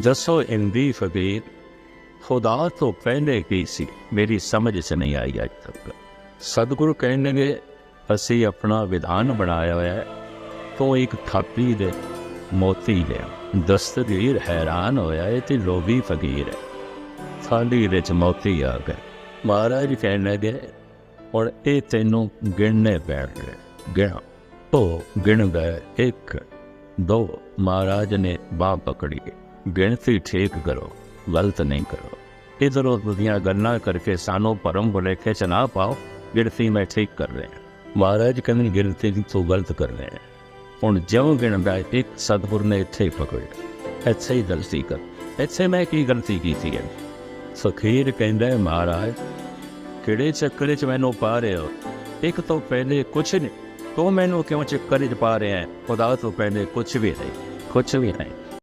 ਦੱਸੋ ਹਿੰਦੀ ਫਕੀਰ, ਖੁਦਾ ਤੋਂ ਪਹਿਲੇ ਕੀ ਸੀ? ਮੇਰੀ ਸਮਝ 'ਚ ਨਹੀਂ ਆਈ ਅੱਜ ਤੱਕ। ਸਤਿਗੁਰੂ ਕਹਿੰਦੇ, ਅਸੀਂ ਆਪਣਾ ਵਿਧਾਨ ਬਣਾਇਆ ਹੋਇਆ ਹੈ, ਤੋਂ ਇੱਕ ਥਾਪੀ ਦੇ ਮੋਤੀ ਲਿਆ। ਦਸਤਗੀਰ ਹੈਰਾਨ ਹੋਇਆ, ਇਹ ਤੇ ਲੋਭੀ ਫਕੀਰ ਹੈ। ਥਾਲੀ ਵਿੱਚ ਮੋਤੀ ਆ ਗਏ ਮਹਾਰਾਜ ਕਹਿਣ ਲੱਗੇ ਔਰ ਇਹ ਤੈਨੂੰ ਗਿਣਨੇ ਪੈਣਗੇ ਗਿਣ। ਉਹ ਗਿਣ ਗਏ ਇੱਕ, ਦੋ, ਮਹਾਰਾਜ ਨੇ ਬਾਹ ਪਕੜੀ। ਗਿਣਤੀ ਠੀਕ ਕਰੋ, ਗਲਤ ਨਹੀਂ ਕਰੋ। ਇਧਰ ਉਧਰ ਦੀਆਂ ਗੱਲਾਂ ਕਰਕੇ ਸਾਨੂੰ ਪਰਮ ਭੁਲੇਖੇ ਚ ਨਾ ਪਾਓ, ਗਿਣਤੀ ਮੈਂ ਠੀਕ ਕਰ ਰਿਹਾ। ਮਹਾਰਾਜ ਕਹਿੰਦੇ ਗਿਣਤੀ ਦੀ ਤੂੰ ਗਲਤ ਕਰ ਰਿਹਾ ਹੁਣ ਜਿਉਂ ਗਿਣਦਾ ਇੱਕ ਸਤਿਗੁਰ ਨੇ ਇੱਥੇ ਹੀ ਪਕੜਿਆ ਇੱਥੇ ਹੀ ਗਲਤੀ ਕਰ। ਇੱਥੇ ਮੈਂ ਕੀ ਗਲਤੀ ਕੀਤੀ ਹੈ? ਸਖੀਰ ਕਹਿੰਦਾ ਮਹਾਰਾਜ, ਕਿਹੜੇ ਚੱਕਰ 'ਚ ਮੈਨੂੰ ਪਾ ਰਹੇ ਹੋ? ਇੱਕ ਤੋਂ ਪਹਿਲੇ ਕੁਛ ਨਹੀਂ। ਤੂੰ ਮੈਨੂੰ ਕਿਉਂ ਚੱਕਰ 'ਚ ਪਾ ਰਿਹਾ ਹੈ? ਖੁਦਾ ਤੋਂ ਪਹਿਲੇ ਕੁਛ ਵੀ ਨਹੀਂ। ਕੁਛ ਵੀ ਨਹੀਂ।